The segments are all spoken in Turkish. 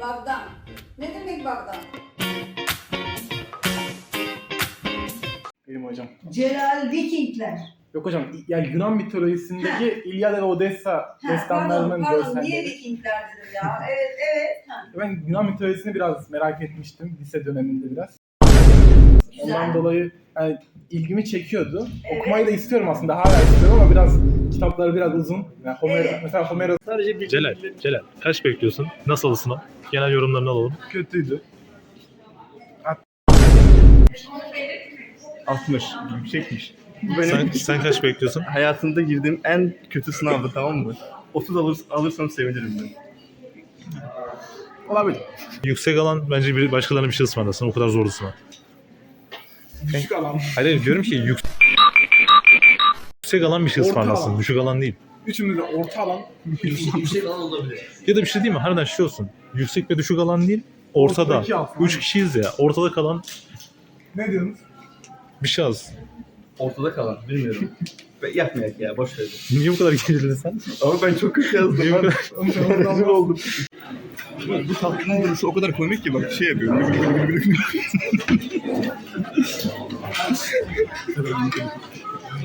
Bagdan. Ne demek Bagdan? Benim hocam. Celal Vikingler. Yok hocam yani Yunan mitolojisindeki İlyada ve Odessa Ha, destanlarının pardon, pardon. Niye görselleri. Vikingler dedim ya? Evet, evet. Ha, Ben Yunan mitolojisini biraz merak etmiştim lise döneminde biraz. Ondan güzel. dolayı yani ilgimi çekiyordu. Evet. Okumayı da istiyorum aslında hala istiyorum ama biraz kitapları biraz uzun. Yani Homer, Evet. mesela Homeros Sadece bir Celal, Celal kaç bekliyorsun? Nasıl sınav? Genel yorumlarını alalım. kötüydü. 60. Yüksekmiş. Bu Sen, benim sen kaç bekliyorsun? hayatımda girdiğim en kötü sınavdı tamam mı? 30 alır, alırsam sevinirim ben. Olabilir. Yüksek alan bence bir başkalarına bir şey ısmarlasın. O kadar zorlu sınav. Düşük alan. Hayır diyorum ki yük... yüksek alan bir şey Orta ısmarlasın. alan. Düşük alan değil. Üçümüz de orta alan. Ya da bir şey değil mi? Harbiden şey olsun. Yüksek ve düşük alan değil. Ortada. Ortadaki alan. Üç kişiyiz ya. Ortada kalan ne diyorsunuz? bir şey az. Ortada kalan bilmiyorum. Ve yapmayak ya boş ver. Niye bu kadar gerildin sen? Ama ben çok kötü yazdım. Niye bu ben kadar... rezil oldum. Bu tatlının duruşu o kadar komik ki bak şey yapıyor.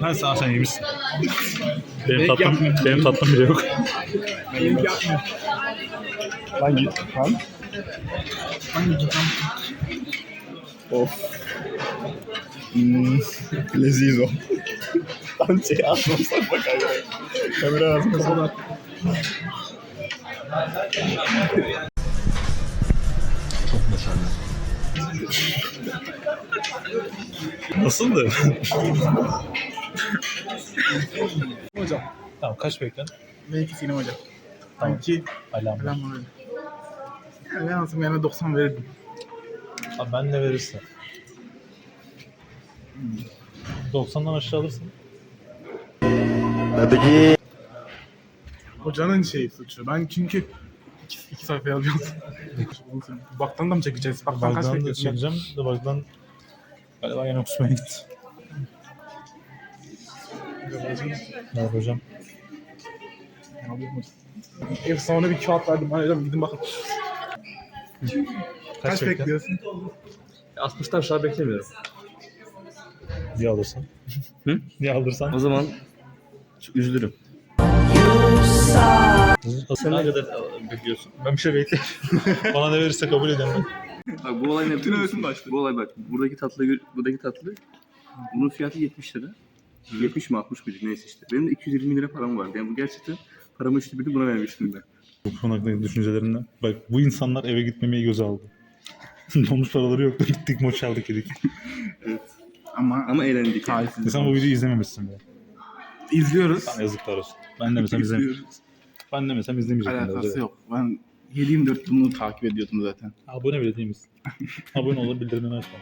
Ben sana sen yemişsin. Benim Belki tatlım, benim tatlım bile yok. Yapmıyor. Hangi? Han? Hangi hocam? Of. Hmm, leziz o. Tam şey atmasak bak abi. Kamera ağzına Kafalar. Nasıldı? Hocam. tamam kaç beklen? Belki Sinem hocam. Tamam. Sanki Alam. öyle. Yani ben aslında yana 90 verirdim. Abi ben ne verirsen. 90'dan aşağı alırsın. Hocanın şeyi suçu. Ben çünkü iki, iki sayfa yazıyorum. Baktan da mı çekeceğiz? Baktan kaç Bagdan da çekeceğim de bagdan galiba yine kusmaya gitti. Merhaba hocam. Efsane bir kağıt verdim. Hadi hocam gidin bakın. Kaç, beklen? bekliyorsun? 60'tan aşağı beklemiyorum. Niye alırsan? Hı? Niye alırsan? O zaman çok üzülürüm. Sen ne kadar bekliyorsun? Ben bir şey bekliyorum. Bana ne verirse kabul ederim. Bak bu olay ne biliyor musun? başladı. Bu olay bak buradaki tatlı buradaki tatlı bunun fiyatı 70 lira. 70 mi 60 mıydı neyse işte. Benim de 220 lira param vardı. Yani bu gerçekten paramı üçte birini buna vermiştim ben. Bu konu hakkındaki düşüncelerinden. Bak bu insanlar eve gitmemeyi göze aldı. Dolmuş paraları yoktu. Gittik moç çaldık yedik. Ama Ama eğlendik. yani. talihsiz. Sen bu videoyu izlememişsin be. İzliyoruz. Sana yazıklar olsun. Ben demesem izlem İzliyoruz. Ben demesem izlemeyecektim. Alakası yok. Ben 7-24 bunu takip ediyordum zaten. Abone bile değil misin? Abone ol, bildirimleri açma.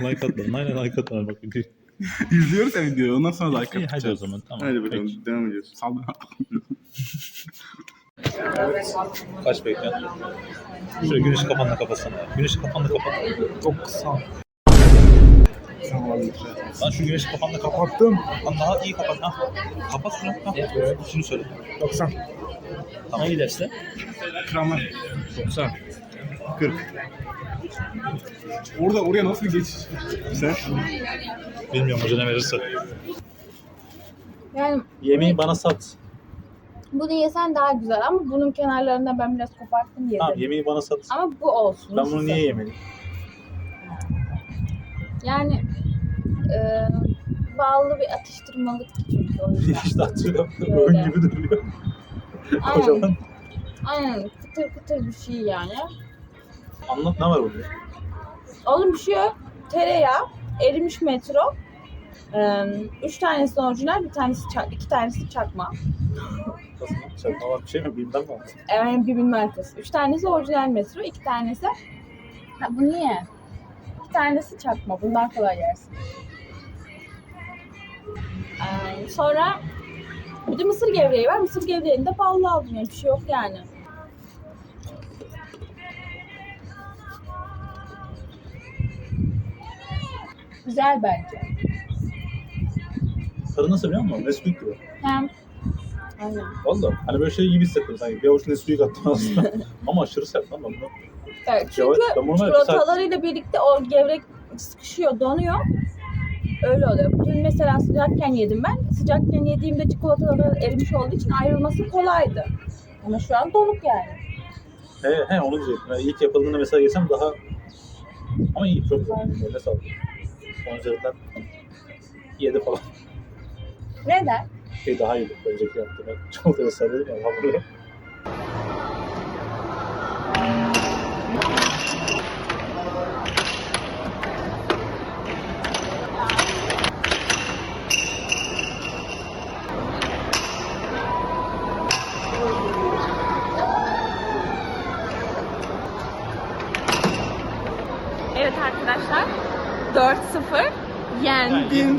like atma. Aynen like atma bak. İzliyoruz ya videoyu. Ondan sonra like İyi hadi o atacağız. zaman tamam. Hadi bakalım Peki. devam ediyoruz. Saldır. Kaç bekle? Şöyle güneşi kafanla kapatsana. ya. Güneşi kafanla kapat. Çok kısa. Lan şu güneşi kafanla kapat. Kapattım. Lan daha iyi kapat. Ha. Kapat şunu. Ha. Şunu söyle. 90. Tamam. Hangi derste? Kramer. 90. Orada oraya nasıl bir geçiş? Sen? Bilmiyorum hoca ne verirse. Yani Yemeği bana sat. bunu yesen daha güzel ama bunun kenarlarında ben biraz koparttım yedim. Tamam yemeği bana sat. Ama bu olsun. Ben bunu niye yemeliyim? Yani e, bağlı bir atıştırmalık çünkü o yüzden. işte atıyorum. Böyle. Oyun gibi duruyor. Aynen. Kocaman. Aynen. Kıtır kıtır bir şey yani. Anlat ne var burada? Oğlum bir şey yok. Tereyağı, erimiş metro. E, üç tanesi orijinal, bir tanesi çak, iki tanesi çakma. Çakma var bir şey mi? Bilmem mi? Yani bir markası. Üç tanesi orijinal metro, iki tanesi... Ha, bu niye? İki tanesi çakma. Bundan kolay yersin. Ee, sonra bir de mısır gevreği var. Mısır gevreğini de pahalı aldım. Yani bir şey yok yani. Güzel bence. Tadı nasıl biliyor musun? Nesquik gibi. Hem Aynen. Valla hani böyle şey gibi hissettim sanki. Bir avuç ne suyu kattım aslında. Ama aşırı sert lan ben bunu. Evet, çünkü Yavaş- çikolatalarıyla birlikte o gevrek sıkışıyor, donuyor. Öyle oluyor. Dün mesela sıcakken yedim ben. Sıcakken yediğimde çikolatalar erimiş olduğu için ayrılması kolaydı. Ama şu an donuk yani. He he onu diyecektim. Yani ilk yapıldığında mesela yesem daha... Ama iyi çok güzel. Eline sağlık. Onun üzerinden 7 falan. Neden? Şey daha iyiydi. Önceki yaptığımda. Çikolata vesaire dedim ya. Hamuru. ピン